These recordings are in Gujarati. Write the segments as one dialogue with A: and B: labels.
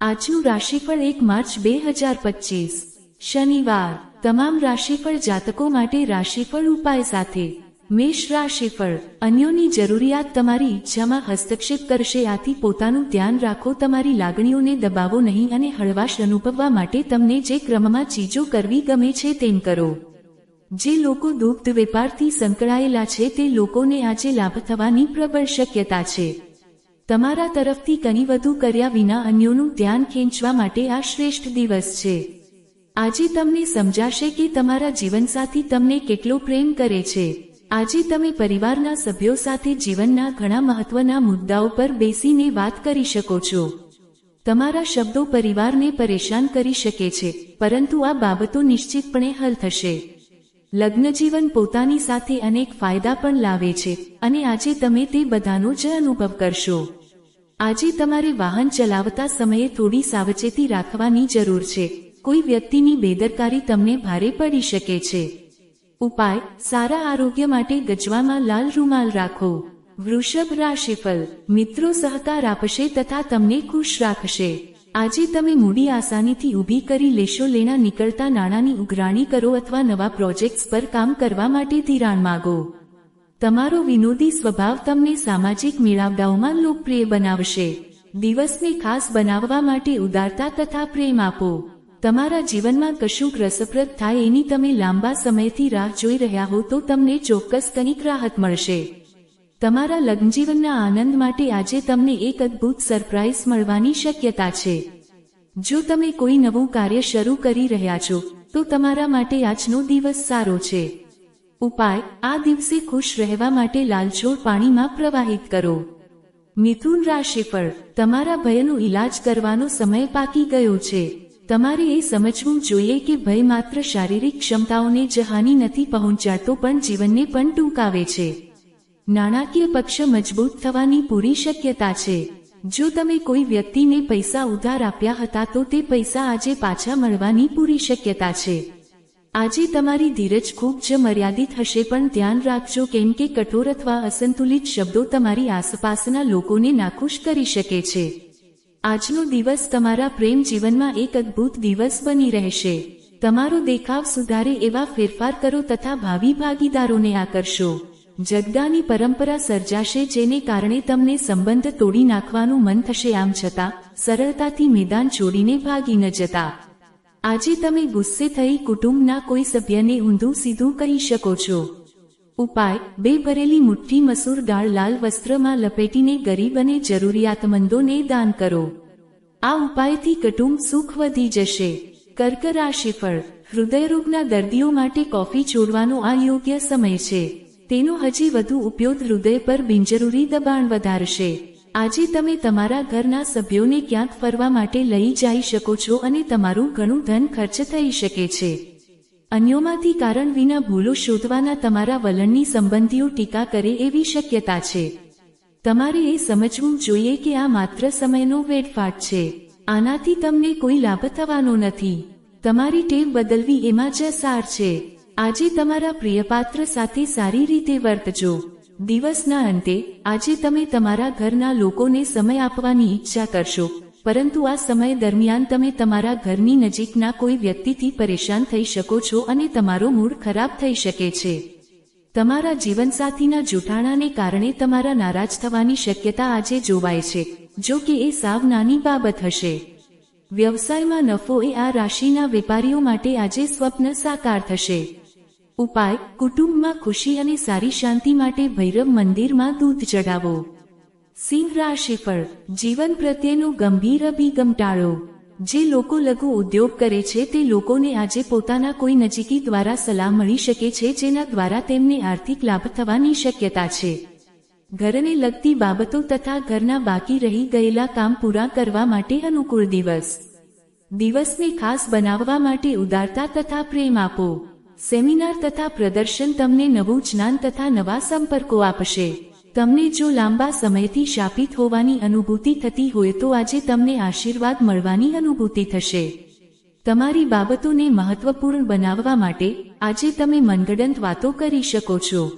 A: આજનું રાશિફળ એક માર્ચ બે હજાર પચીસ. શનિવાર, તમામ રાશિફળ જાતકો માટે રાશિફળ ઉપાય સાથે. મેષ રાશિફળ, અન્યોની જરૂરિયાત તમારી ઈચ્છામાં હસ્તક્ષેપ કરશે, આથી પોતાનું ધ્યાન રાખો, તમારી લાગણીઓને દબાવો નહીં અને હળવાશ અનુભવવા માટે તમને જે ક્રમમાં ચીજો કરવી ગમે છે તેમ કરો. જે લોકો દુગ્ધ વેપારથી સંકળાયેલા છે, તે લોકોને આજે લાભ થવાની પ્રબળ શક્યતા છે. તમારા તરફથી કંઈ વધુ કર્યા વિના અન્યોનું ધ્યાન ખેંચવા માટે આ શ્રેષ્ઠ દિવસ છે. આજે તમને સમજાશે કે તમારા જીવનસાથી તમને કેટલો પ્રેમ કરે છે. આજે તમે પરિવારના સભ્યો સાથે જીવનના ઘણા મહત્વના મુદ્દાઓ પર બેસીને વાત કરી શકો છો. તમારા શબ્દો પરિવારને પરેશાન કરી શકે છે, પરંતુ આ બાબતો નિશ્ચિતપણે હલ થશે. લગ્નજીવન પોતાની સાથે અનેક ફાયદા પણ લાવે છે અને આજે તમે તે બધાનો જ અનુભવ કરશો. આજે તમારે વાહન ચલાવતા સમયે થોડી સાવચેતી રાખવાની જરૂર છે. કોઈ વ્યક્તિની બેદરકારી તમને ભારે પડી શકે છે. ઉપાય, સારા આરોગ્ય માટે ગજવામાં લાલ રૂમાલ રાખો. વૃષભ રાશિફલ મિત્રો સહકાર આપશે તથા તમને ખુશ રાખશે. આજે તમે મૂડી આસાનીથી ઊભી કરી લેશો, લેણા નીકળતા નાણાંની ઉઘરાણી કરો અથવા નવા પ્રોજેક્ટ્સ પર કામ કરવા માટે ધિરાણ માગો. તમારો વિનોદી સ્વભાવ તમને સામાજિક મેળાવડાઓમાં લોકપ્રિય બનાવશે. દિવસને ખાસ બનાવવા માટે ઉદારતા તથા પ્રેમ આપો. તમારા જીવનમાં કશુંક રસપ્રદ થાય એની તમે લાંબા સમયથી રાહ જોઈ રહ્યા હો તો તમને ચોક્કસ કંઈક રાહત મળશે. તમારા લગ્નજીવનના આનંદ માટે આજે તમને એક અદ્ભુત સરપ્રાઇઝ મળવાની શક્યતા છે. જો તમે કોઈ નવું કાર્ય શરૂ કરી રહ્યા છો, તો તમારા માટે આજનો દિવસ સારો છે. ઉપાય, આ દિવસે ખુશ રહેવા માટે લાલછોડ પાણીમાં પ્રવાહિત કરો. મિથુન રાશિફળ તમારા ભયનો ઈલાજ કરવાનો સમય પાકી ગયો છે. તમારે એ સમજવું જોઈએ કે ભય માત્ર શારીરિક ક્ષમતાઓને જ હાનિ નથી પહોંચાડતો, પણ જીવનને પણ ટૂંકાવે છે. નાણાકીય પક્ષ મજબૂત થવાની પૂરી શક્યતા છે. જો તમે કોઈ વ્યક્તિને પૈસા ઉધાર આપ્યા હતા તો તે પૈસા આજે પાછા મળવાની પૂરી શક્યતા છે. આજે તમારી ધીરજ ખૂબ જ મર્યાદિત હશે પણ ધ્યાન રાખજો કેમ કે કઠોર અથવા અસંતુલિત શબ્દો તમારી આસપાસના લોકોને નાખુશ કરી શકે છે. આજનો દિવસ તમારા પ્રેમ જીવનમાં એક અદ્ભુત દિવસ બની રહેશે. તમારો દેખાવ સુધારે એવા ફેરફાર કરો તથા ભાવિ ભાગીદારોને આકર્ષો. જગદાની પરંપરા સર્જાશે જેને કારણે તમને સંબંધ તોડી નાખવાનું મન થશે આમ છતાં સરળતાથી મેદાન છોડીને ભાગી ન જતા. આજે તમે ગુસ્સે થઈ કુટુંબના કોઈ સભ્યને ઊંધું સીધું કહી શકો છો. ઉપાય, બે ભરેલી મુઠ્ઠી મસૂર દાળ લાલ વસ્ત્રમાં લપેટીને ગરીબ અને જરૂરિયાતમંદોને દાન કરો. આ ઉપાયથી કુટુંબ સુખ વધી જશે. કર્ક રાશિફળ હૃદયરોગના દર્દીઓ માટે કોફી છોડવાનો આ યોગ્ય સમય છે. તેનો હજી વધુ ઉપયોગ હૃદય પર બિનજરૂરી દબાણ વધારશે. આજે તમે તમારા ઘરના સભ્યોને ક્યાંક ફરવા માટે લઈ જઈ શકો છો અને તમારું ઘણું ધન ખર્ચ થઈ શકે છે. અન્યોમાંથી કારણ વિના ભૂલો શોધવાના તમારા વલણની સંબંધીઓ ટીકા કરે એવી શક્યતા છે. તમારે એ સમજવું જોઈએ કે આ માત્ર સમયનો વેડફાટ છે. આનાથી તમને કોઈ લાભ થવાનો નથી. તમારી ટેવ બદલવી એમાં જ સાર છે. આજે તમારા પ્રિયપાત્ર સાથે સારી રીતે વર્તજો દિવસના અંતે, આજે તમે તમારા ઘરના લોકોને સમય આપવાની ઈચ્છા કરશો, પરંતુ આ સમય દરમિયાન તમે તમારા ઘરની નજીકના કોઈ વ્યક્તિથી પરેશાન થઈ શકો છો અને તમારો મૂડ ખરાબ થઈ શકે છે. તમારા જીવનસાથીના જૂઠાણાને કારણે તમારા નારાજ થવાની શક્યતા આજે જોવાય છે, જો કે એ સાવ નાની બાબત હશે. વ્યવસાયમાં નફો એ આ રાશિના વેપારીઓ માટે આજે સ્વપ્ન સાકાર થશે. ઉપાય, કુટુંબમાં ખુશી અને સારી શાંતિ માટે ભૈરવ મંદિરમાં દૂધ ચડાવો સિંહ રાશિફળ જીવન પ્રત્યેનો ગંભીર અભિગમ ટાળો. જે લોકો લઘુ ઉદ્યોગ કરે છે તે લોકોને આજે પોતાના કોઈ નજીકી દ્વારા સલાહ મળી શકે છે જેના દ્વારા તેમને આર્થિક લાભ થવાની શક્યતા છે. ઘરને લગતી બાબતો તથા ઘરના બાકી રહી ગયેલા કામ પૂરા કરવા માટે અનુકૂળ દિવસ. દિવસને ખાસ બનાવવા માટે ઉદારતા તથા પ્રેમ આપો. સેમિનાર તથા પ્રદર્શન તમને નવું જ્ઞાન તથા નવા સંપર્કો આપશે. તમને જો લાંબા સમયથી શાપિત હોવાની અનુભૂતિ થતી હોય તો આજે તમને આશીર્વાદ મળવાની અનુભૂતિ થશે. તમારી બાબતોને મહત્વપૂર્ણ બનાવવા માટે આજે તમે મનગડંત વાતો કરી શકો છો.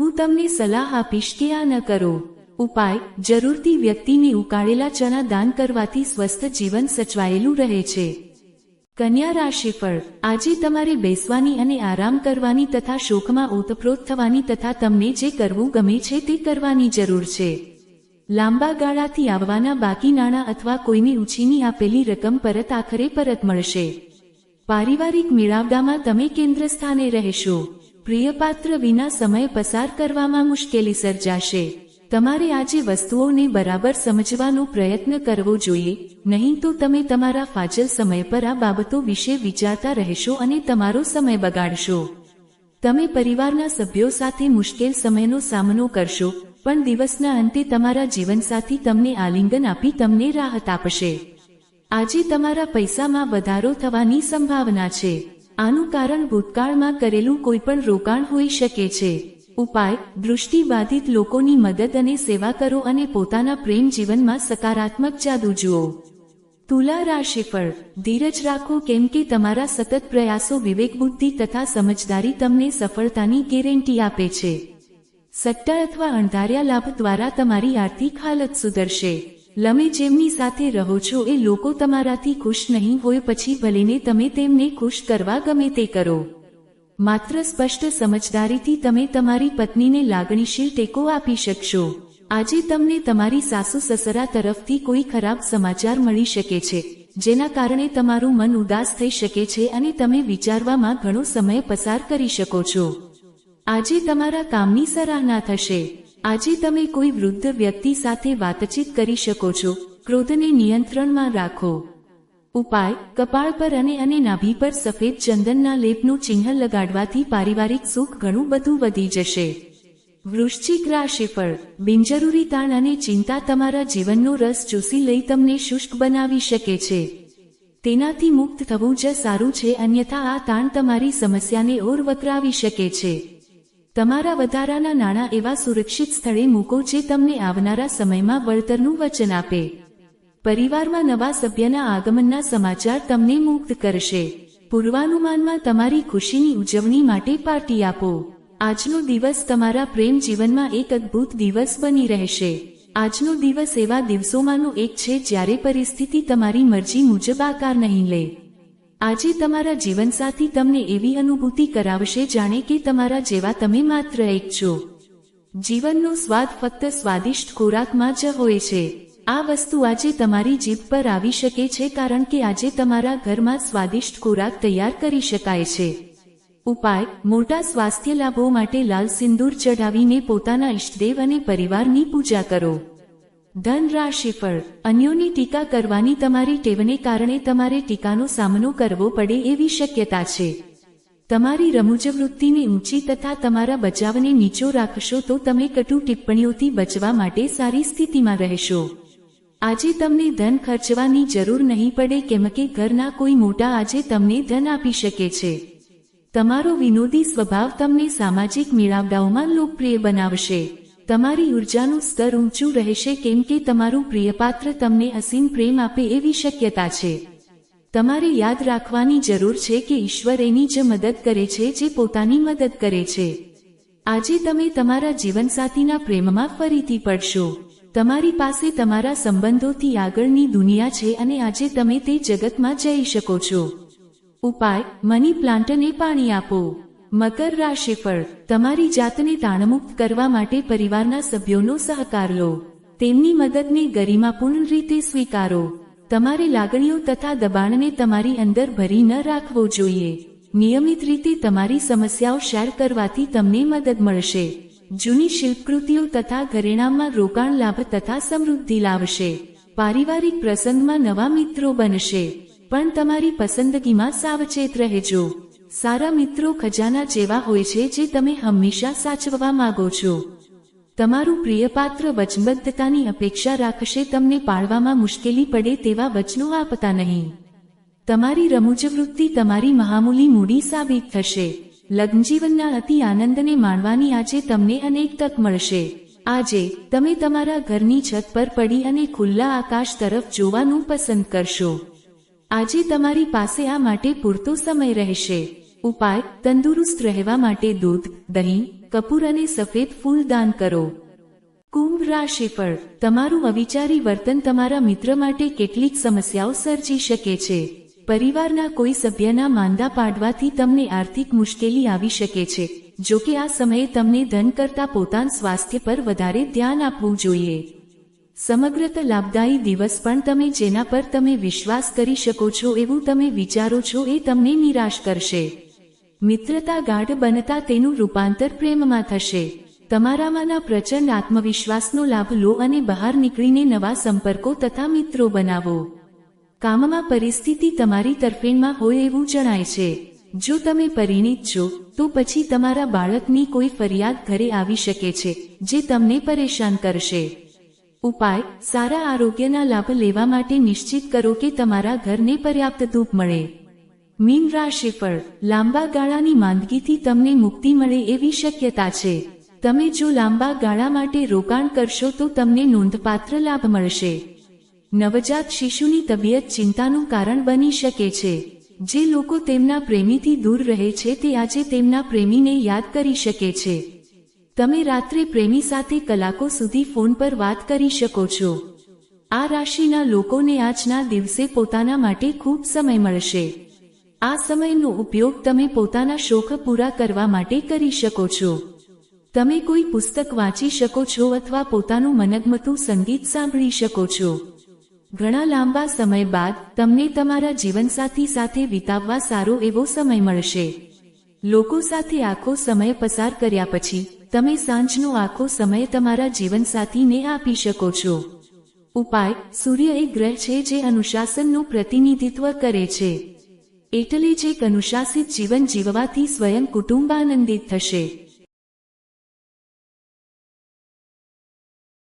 A: હું તમને સલાહ આપીશ કે આ ન કરો. ઉપાય, જરૂરથી વ્યક્તિને ઉકાળેલા ચણા દાન કરવાથી સ્વસ્થ જીવન સચવાયેલું રહે છે. કન્યા રાશિફળ આજે તમારે બેસવાની અને આરામ કરવાની તથા શોકમાં ઓતપ્રોત થવાની તથા તમને જે કરવું ગમે છે તે કરવાની જરૂર છે. લાંબા ગાળાથી આવવાના બાકી નાણાં અથવા કોઈને ઉછીની આપેલી રકમ પરત આખરે પરત મળશે. પારિવારિક મેળાવડામાં તમે કેન્દ્ર સ્થાને રહેશો. પ્રિયપાત્ર વિના સમય પસાર કરવામાં મુશ્કેલી સર્જાશે. તમારે આજે વસ્તુઓને બરાબર સમજવાનો પ્રયત્ન કરવો જોઈએ, નહીં તો તમે તમારા ફાજલ સમય પર આ બાબતો વિશે વિચારતા રહેશો અને તમારો સમય બગાડશો. તમે પરિવારના સભ્યો સાથે મુશ્કેલ સમયનો સામનો કરશો, પણ દિવસના અંતે તમારા જીવનસાથી તમને આલિંગન આપી તમને રાહત આપશે. આજે તમારા પૈસામાં વધારો થવાની સંભાવના છે. આનું કારણ ભૂતકાળમાં કરેલું કોઈપણ રોકાણ હોઈ શકે છે. ઉપાય દૃષ્ટિબાધિત લોકોની મદદ અને સેવા કરો અને પોતાના પ્રેમ જીવનમાં સકારાત્મક જાદુ જુઓ. તુલા રાશિફળ ધીરજ રાખો કેમ કે તમારા સતત પ્રયાસો વિવેક બુદ્ધિ તથા સમજદારી તમને સફળતાની ગેરંટી આપે છે. સટ્ટા અથવા અણધાર્યા લાભ દ્વારા તમારી આર્થિક હાલત સુધરશે. લમે જેમની સાથે રહો છો એ લોકો તમારાથી ખુશ નહીં હોય પછી ભલેને તમે તેમને ખુશ કરવા ગમે તે કરો. માત્ર સ્પષ્ટ સમજદારીથી તમે તમારી પત્નીને લાગણીશીલ ટેકો આપી શકશો. આજે તમને તમારી સાસુ સસરા તરફથી કોઈ ખરાબ સમાચાર મળી શકે છે, જેના કારણે તમારું મન ઉદાસ થઈ શકે છે અને તમે વિચારવામાં ઘણો સમય પસાર કરી શકો છો. આજે તમારા કામની સરાહના થશે. આજે તમે કોઈ વૃદ્ધ વ્યક્તિ સાથે વાતચીત કરી શકો છો. ક્રોધને નિયંત્રણમાં રાખો. ઉપાય, કપાળ પર અને અને નાભી પર સફેદ ચંદનના લેપનું ચિહ્ન લગાડવાથી પારિવારિક સુખ ઘણું બધું વધી જશે. વૃશ્ચિક રાશિ પર બિનજરૂરી તાણ અને ચિંતા તમારા જીવનનો રસ ચૂસી લઈ તમને શુષ્ક બનાવી શકે છે. તેનાથી મુક્ત થવું જ સારું છે, અન્યથા આ તાણ તમારી સમસ્યાને ઓર વકરાવી શકે છે. તમારા વધારાના નાણાં એવા સુરક્ષિત સ્થળે મૂકો જે તમને આવનારા સમયમાં વળતરનું વચન આપે. પરિવારમાં નવા સભ્યના આગમનના સમાચાર તમને મુક્ત કરશે. પૂર્વાનુમાનમાં તમારી ખુશીની ઉજવણી માટે પાર્ટી આપો. આજનો દિવસ તમારા પ્રેમ જીવનમાં એક અદ્ભુત દિવસ બની રહેશે. આજનો દિવસ એવા દિવસોમાંનો એક છે જ્યારે પરિસ્થિતિ તમારી મરજી મુજબ આકાર નહીં લે. આજે તમારા જીવનસાથી તમને એવી અનુભૂતિ કરાવશે જાણે કે તમારા જેવા તમે માત્ર એક છો. જીવનનો સ્વાદ ફક્ત સ્વાદિષ્ટ ખોરાકમાં જ હોય છે. આ વસ્તુ આજે તમારી જીભ પર આવી શકે છે કારણ કે આજે તમારા ઘરમાં સ્વાદિષ્ટ ખોરાક તૈયાર કરી શકાય છે. ઉપાય, મોટા સ્વાસ્થ્ય લાભો માટે લાલ સિંદૂર ચઢાવીને પોતાના ઇષ્ટદેવ અને પરિવારની પૂજા કરો. ધન રાશિફળ અન્યોની ટીકા કરવાની તમારી ટેવને કારણે તમારે ટીકાનો સામનો કરવો પડે એવી શક્યતા છે. તમારી રમૂજ વૃત્તિને ઊંચી તથા તમારા બચાવને નીચો રાખશો તો તમે કટુ ટિપ્પણીઓથી બચવા માટે સારી સ્થિતિમાં રહેશો. આજે તમને ધન ખર્ચવાની જરૂર નહીં પડે કેમ કે ઘરના કોઈ મોટા આજે તમને ધન આપી શકે છે. તમારો વિનોદી સ્વભાવ તમને સામાજિક મેળાવડાઓમાં લોકપ્રિય બનાવશે. તમારી ઉર્જાનું સ્તર ઊંચું રહેશે કેમ કે તમારું પ્રિયપાત્ર તમને અસીમ પ્રેમ આપે એવી શક્યતા છે. તમારે યાદ રાખવાની જરૂર છે કે ઈશ્વર એની જ મદદ કરે છે જે પોતાની મદદ કરે છે. આજે તમે તમારા જીવનસાથીના પ્રેમમાં ફરીથી પડશો. તમારી પાસે તમારા સંબંધોથી આગળની દુનિયા છે અને આજે તમે તે જગતમાં જઈ શકો છો. ઉપાય, મની પ્લાન્ટને પાણી આપો. મકર રાશિફળ તમારી જાતને તાણમુક્ત કરવા માટે પરિવારના સભ્યોનો સહકાર લો. તેમની મદદને ગરિમાપૂર્ણ રીતે સ્વીકારો. તમારી લાગણીઓ તથા દબાણને તમારી અંદર ભરી ન રાખવો જોઈએ. નિયમિત રીતે તમારી સમસ્યાઓ શેર કરવાથી તમને મદદ મળશે. જૂની શિલ્પકૃતિઓ તથા ઘરેણામાં રોકાણ લાભ તથા સમૃદ્ધિ લાવશે. પારિવારિક પ્રસંગમાં નવા મિત્રો બનશે. પણ તમારી પસંદગીમાં સાવચેત રહેજો. સારા મિત્રો ખજાના જેવા હોય છે જે તમે હંમેશા સાચવવા માંગો છો. તમારું પ્રિયપાત્ર વચનબદ્ધતાની અપેક્ષા રાખશે તમને પાળવામાં મુશ્કેલી પડે તેવા વચનો આપતા નહીં. તમારી રમૂજ વૃત્તિ તમારી મહામૂલી મૂડી સાબિત થશે. લગ્નજીવનના અતિ આનંદને માણવાની આજે તમને અનેક તક મળશે. આજે, તમે તમારા ઘરની છત પર પડી અને ખુલ્લા આકાશ તરફ જોવાનું પસંદ કરશો. આજે તમારી પાસે આ માટે પૂરતો સમય રહેશે. ઉપાય, તંદુરસ્ત રહેવા માટે દૂધ, દહીં, કપૂર અને સફેદ ફૂલ દાન કરો. કુંભ રાશિ પર, તમારું અવિચારી વર્તન તમારા મિત્ર માટે કેટલીક સમસ્યાઓ સર્જી શકે છે. પરિવારના કોઈ સભ્યના માંદા પાડવાથી તમને આર્થિક મુશ્કેલી આવી શકે છે. જો કે આ સમયે તમને ધન કરતા પોતાના સ્વાસ્થ્ય પર વધારે ધ્યાન આપવું જોઈએ. સમગ્રત લાભદાયી દિવસ પણ તમે જેના પર તમે વિશ્વાસ કરી શકો છો એવું તમે વિચારો છો એ તમને નિરાશ કરશે. મિત્રતા ગાઢ બનતા તેનું રૂપાંતર પ્રેમમાં થશે. તમારામાંના પ્રચંડ આત્મવિશ્વાસનો લાભ લો અને બહાર નીકળીને નવા સંપર્કો તથા મિત્રો બનાવો. કામમાં પરિસ્થિતિ તમારી તરફેણમાં હોય એવું જણાય છે. જો તમે પરિણીત છો, તો પછી તમારા બાળકની કોઈ ફરિયાદ ઘરે આવી શકે છે, જે તમને પરેશાન કરશે. ઉપાય, સારા આરોગ્યના લાભ લેવા માટે નિશ્ચિત કરો કે તમારા ઘરને પર્યાપ્ત ધૂપ મળે. મીન રાશિફળ લાંબા ગાળાની માંદગીથી તમને મુક્તિ મળે એવી શક્યતા છે. તમે જો લાંબા ગાળા માટે રોકાણ કરશો તો તમને નોંધપાત્ર લાભ મળશે. નવજાત શિશુની તબિયત ચિંતાનું કારણ બની શકે છે. જે લોકો તેમના પ્રેમીથી દૂર રહે છે તે આજે તેમના પ્રેમીને યાદ કરી શકે છે. તમે રાત્રે પ્રેમી સાથે કલાકો સુધી ફોન પર વાત કરી શકો છો. આ રાશિના લોકોને આજના દિવસે પોતાના માટે ખૂબ સમય મળશે. આ સમયનો ઉપયોગ તમે પોતાના શોખ પૂરા કરવા માટે કરી શકો છો. તમે કોઈ પુસ્તક વાંચી શકો છો અથવા પોતાનું મનગમતું સંગીત સાંભળી શકો છો. ઘણા લાંબા સમય બાદ તમને તમારા જીવનસાથી સાથે વિતાવવા સારો એવો સમય મળશે. લોકો સાથે આખો સમય પસાર કર્યા પછી, તમે સાંજનો આખો સમય તમારા જીવનસાથીને આપી શકો છો. ઉપાય, સૂર્ય એ ગ્રહ છે જે અનુશાસનનું પ્રતિનિધિત્વ કરે છે. એટલે જ એક અનુશાસિત જીવન જીવવાથી સ્વયં કુટુંબ આનંદિત થશે.